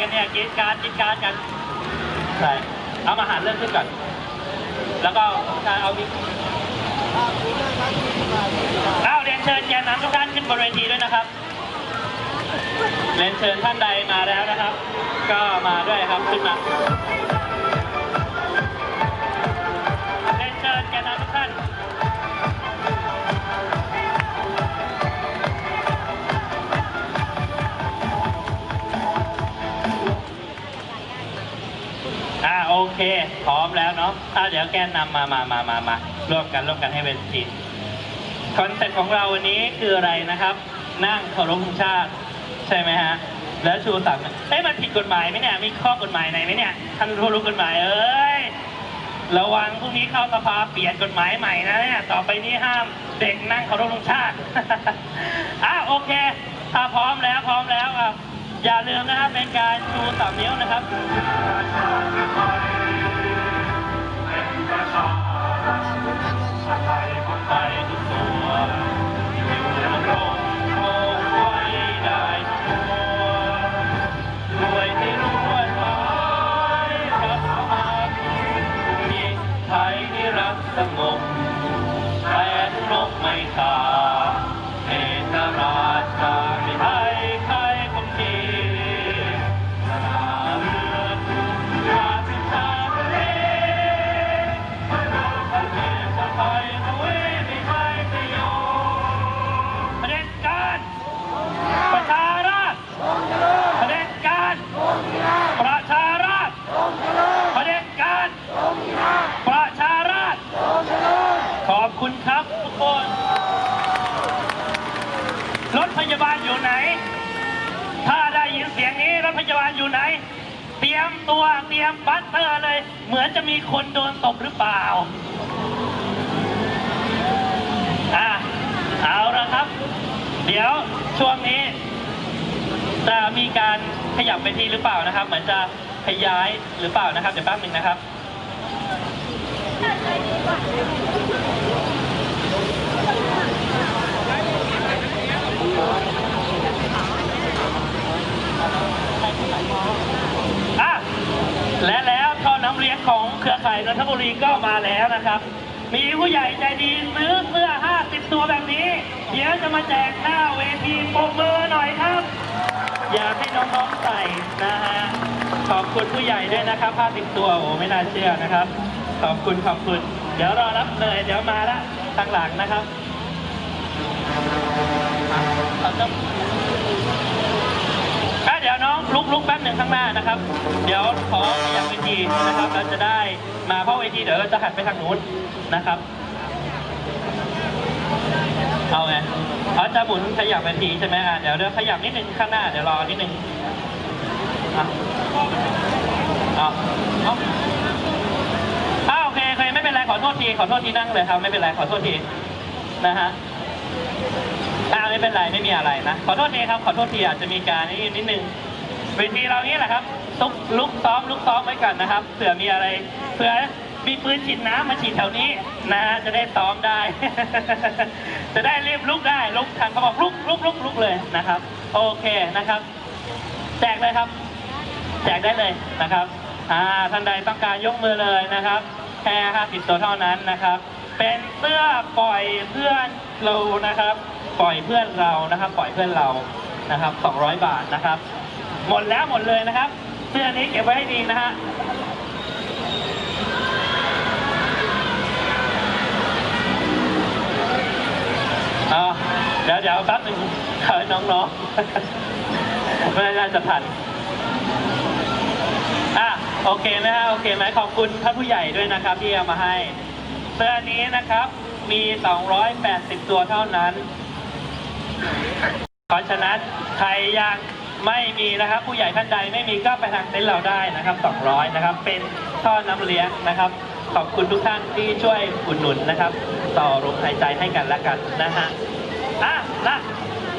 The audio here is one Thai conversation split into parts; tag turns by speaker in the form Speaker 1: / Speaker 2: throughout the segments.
Speaker 1: กันเนี่ยกินการกินการกันใช่เอามาหาเรื่องขึ้นก่อน แล้วก็การเอาวิเอาเรียนเชิญแกนนำทุกท่านขึ้นบนเวทีด้วยนะครับเรียนเชิญท่านใดมาแล้วนะครับ ก็มาด้วยครับขึ้นมา ร้อมแล้วเนาะอ่าเดี๋ยวแกนนำมามามามามาร่วมกันร่วมกันให้เป็นทีมคอนเซ็ปต์ของเราวันนี้คืออะไรนะครับ นั่งเคารพธงชาติ ใช่ไหมฮะ แล้วชูสามเอ้ยมันผิดกฎหมายไหมเนี่ย มีข้อกฎหมายไหนไหมเนี่ย ท่านรู้รู้กฎหมายเอ้ย ระวังพรุ่งนี้เข้าสภาเปลี่ยนกฎหมายใหม่นะเนี่ย ต่อไปนี้ห้ามเด็กนั่งเคารพธงชาติ อะโอเค ถ้าพร้อมแล้วพร้อมแล้วอะอย่าลืมนะครับเป็นการชูสามนิ้วนะครับ คุณครับทุกคน รถพยาบาลอยู่ไหน ถ้าได้ยินเสียงนี้รถพยาบาลอยู่ไหน เตรียมตัวเตรียมบัสเตอร์เลย เหมือนจะมีคนโดนตบหรือเปล่า อะ เอาละครับ เดี๋ยวช่วงนี้ จะมีการขยับไปที่หรือเปล่านะครับ เหมือนจะขยายหรือเปล่านะครับ เดี๋ยวแป๊บหนึ่งนะครับ อะและแล้วท่อน้ำเลี้ยงของเครือข่ายนนทบุรีก็มาแล้วนะครับ มีผู้ใหญ่ใจดีซื้อเสื้อ 50 ตัวแบบนี้ เดี๋ยวจะมาแจกหน้าเวทีปรบมือหน่อยครับ อยากให้น้องๆใส่นะฮะ ขอบคุณผู้ใหญ่ด้วยนะครับ 50 ตัวโอ้ไม่น่าเชื่อนะครับ ขอบคุณขอบคุณ เดี๋ยวรอรับเลย เดี๋ยวมาละทางหลังนะครับขอต้อนอะเดี๋ยวน้องลุ กลุกแป๊บหนึ่งข้างหน้านะครับ เดี๋ยวขอขยับเวทีนะครับเราจะได้มาเพราะเวทีเดี๋ยวเราจะหันไปทางนู้นนะครับ เอาไงเขาจะหมุนขยับเวทีใช่ไหมอะเดี๋ยวเดี๋ยวขยับนิดนึงข้างหน้าเดี๋ยวรอนิดนึงอะเอาเอาอ้าวโอเคโอเคไม่เป็นไรขอโทษทีขอโทษทีนั่งเลยครับไม่เป็นไรขอโทษทีนะฮะอ่าไม่เป็นไรไม่มีอะไรนะ ขอโทษทีครับ ขอโทษทีอาจจะมีการนี่นิดนึง เวทีเรานี่แหละครับลุกลุกซ้อมลุกซ้อมไว้ก่อนนะครับเผื่อมีอะไรเผื่อมีปืนฉีดน้ำมาฉีดแถวนี้นะฮะจะได้ซ้อมได้ จะได้รีบลุกได้ลุกทันเขาบอกลุกลุกลุกลุกเลยนะครับ โอเคนะครับ แจกเลยครับ แจกได้เลยนะครับอ่าท่านใดต้องการยกมือเลยนะครับแค่50ตัวเท่านั้นนะครับ เป็นเสื้อปล่อยเพื่อนเรานะครับ ปล่อยเพื่อนเรานะครับ ปล่อยเพื่อนเรานะครับ 200 บาทนะครับ หมดแล้วหมดเลยนะครับเสื้อนี้เก็บไว้ให้ดีนะฮะอ่าเดี๋ยวเดี๋ยวแป๊บหนึ่งเฮ้ยน้องๆไม่น่าจะทันอะโอเคนะฮะโอเคไหมขอบคุณท่านผู้ใหญ่ด้วยนะครับที่เอามาให้ เสื้อนี้นะครับมี 280 ตัวเท่านั้นเพราะฉะนั้นใครยัง ไม่มีนะครับผู้ใหญ่ท่านใดไม่มีก็ไปทางเต็นท์เราได้นะครับ 200 นะครับ เป็นท่อน้ำเลี้ยงนะครับ ขอบคุณทุกท่านที่ช่วยอุดหนุนนะครับ ต่อลมหายใจให้กันและกันนะฮะอะนะ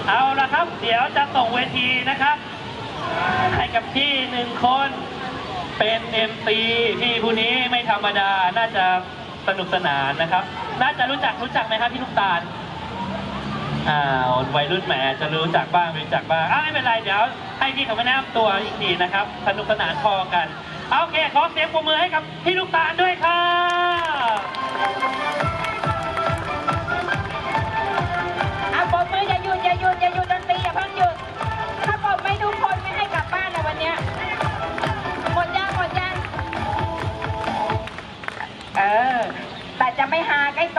Speaker 1: เอาละครับ เดี๋ยวจะส่งเวทีนะครับ ให้กับพี่หนึ่งคนเป็น MC พี่ผู้นี้ไม่ธรรมดาน่าจะสนุกสนานนะครับ น่าจะรู้จักรู้จักไหมครับพี่ลูกตาล อ่าวัยรุ่นใหมจะรู้จักบ้างไม่รู้จักบ้างอ้าวไม่เป็นไรเดี๋ยวให้พี่เขามาแนะนำตัวอีกทีนะครับ สนุกสนานพอกัน โอเค ขอเสียงปรบมือให้กับพี่ลูกตาลด้วยครับ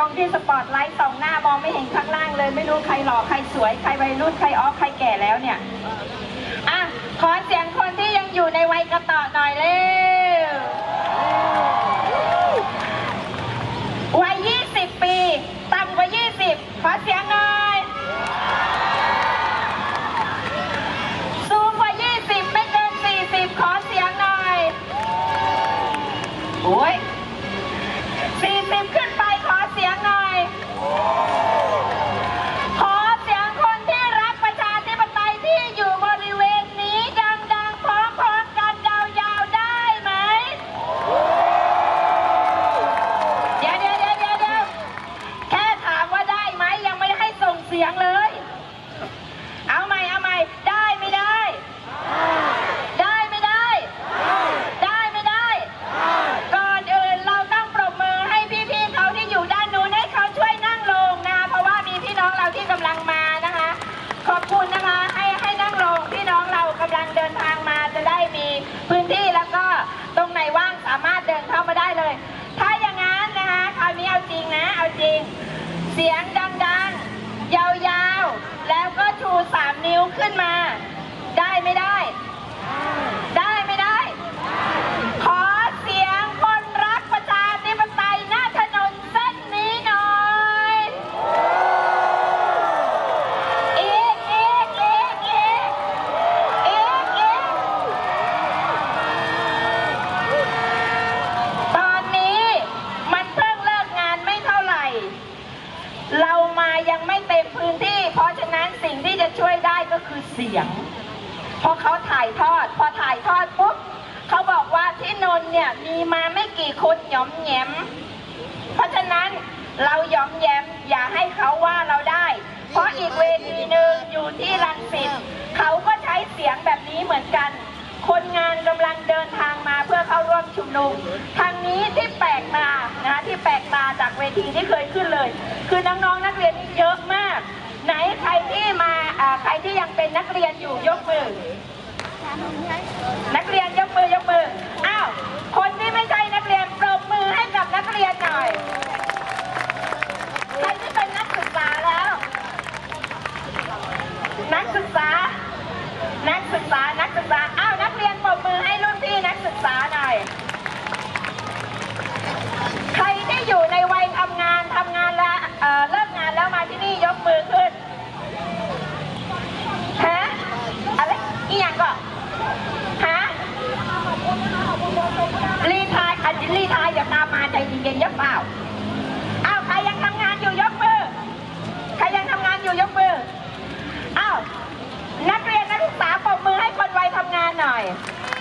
Speaker 2: รงที่สปอตไลท์ส่องหน้ามองไม่เห็นข้างล่างเลย ไม่รู้ใครหล่อใครสวยใครวัยรุ่นใครออฟใครแก่แล้วเนี่ยอะขอเสียงคนที่ยังอยู่ในวัยกระต่อหน่อยเลยื่อนมา ย้อมแย้ม เพราะฉะนั้นเราย้อมแย้มอย่าให้เขาว่าเราได้ เพราะอีกเวทีหนึ่งอยู่ที่รังสิตเขาก็ใช้เสียงแบบนี้เหมือนกัน คนงานกำลังเดินทางมาเพื่อเข้าร่วมชุมนุมทางนี้ที่แปลกมานะที่แปลกมาจากเวทีที่เคยขึ้นเลย คือน้องๆนักเรียนเยอะมาก ไหนใครที่มาใครที่ยังเป็นนักเรียนอยู่ยกมือนัก Thank you.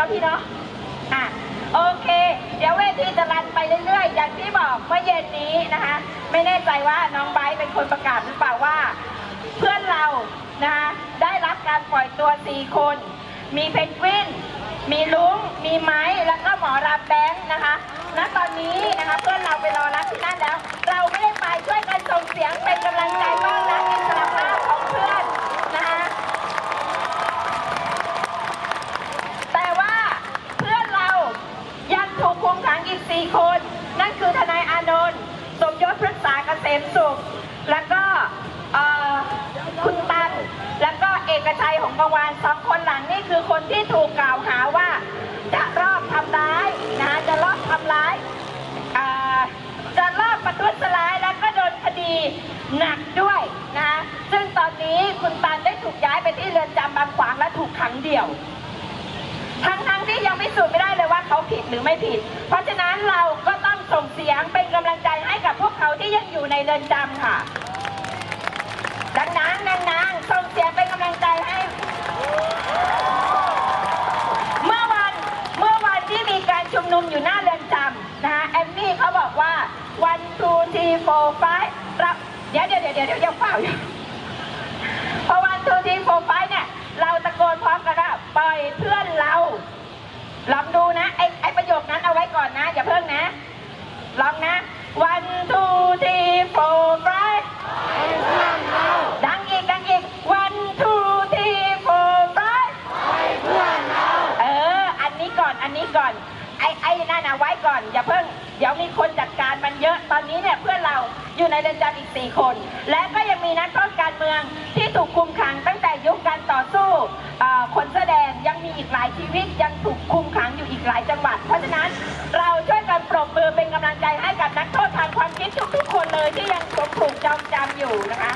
Speaker 2: นาะพี่เนาะอะโอเค เดี๋ยวเวทีจะรันไปเรื่อยๆ อย่างที่บอกเมื่อเย็นนี้นะคะ ไม่แน่ใจว่าน้องไบร์เป็นคนประกาศหรือเปล่าว่า เพื่อนเรานะคะได้รับการปล่อยตัวสี่คน มีเพนกวิน มีลุง มีไม้ แล้วก็หมอรับแบงค์นะคะ อกชัยของวานสองคนหลังนี่คือคนที่ถูกกล่าวหาว่า จะรอบทำร้ายนะจะรอบทำร้ายจะรอบประทุษร้ายแล้วก็โดนคดีหนักด้วยนะซึ่งตอนนี้คุณตันได้ถูกย้ายไปที่เรือนจำบางขวางและถูกขังเดี่ยว ทั้งทั้งๆที่ยังพิสูจไม่ได้เลยว่าเขาผิดหรือไม่ผิด เพราะฉะนั้นเราก็ต้องส่งเสียงเป็นกำลังใจให้กับพวกเขาที่ยังอยู่ในเรือนจำค่ะดังๆดังๆส่งเสียงเป็นกำลังใจให้ เมื่อวันเมื่อวันที่มีการชุมนุมอยู่หน้าเรือนจำนะคะแอมมี่เขาบอกว่า one โฟร์ไฟรับเดี๋ยวเดี๋ยวเดี๋ยวเดี๋ยวยังเฝ้าอยู่พอวันทูทีโฟร์ไฟเนี่ย เราตะโกนพร้อมกันว่าปล่อยเพื่อนเราลองดูนะไอไอประโยคนั้นเอาไว้ก่อนนะ อย่าเพิ่งนะ ลองนะ เไว้ก่อน อย่าเพิ่ง เดี๋ยวมีคนจัดการมันเยอะ ตอนนี้เนี่ยเพื่อนเราอยู่ในเรือนจำอีก 4 คน และก็ยังมีนักโทษการเมืองที่ถูกคุมขังตั้งแต่ยุคการต่อสู้คนแสดงยังมีอีกหลายชีวิตยังถูกคุมขังอยู่อีกหลายจังหวัด เพราะฉะนั้นเราช่วยกันปรบมือเป็นกำลังใจให้กับนักโทษทางความคิดทุกๆคนเลยที่ยังถูกจองจำอยู่นะคะ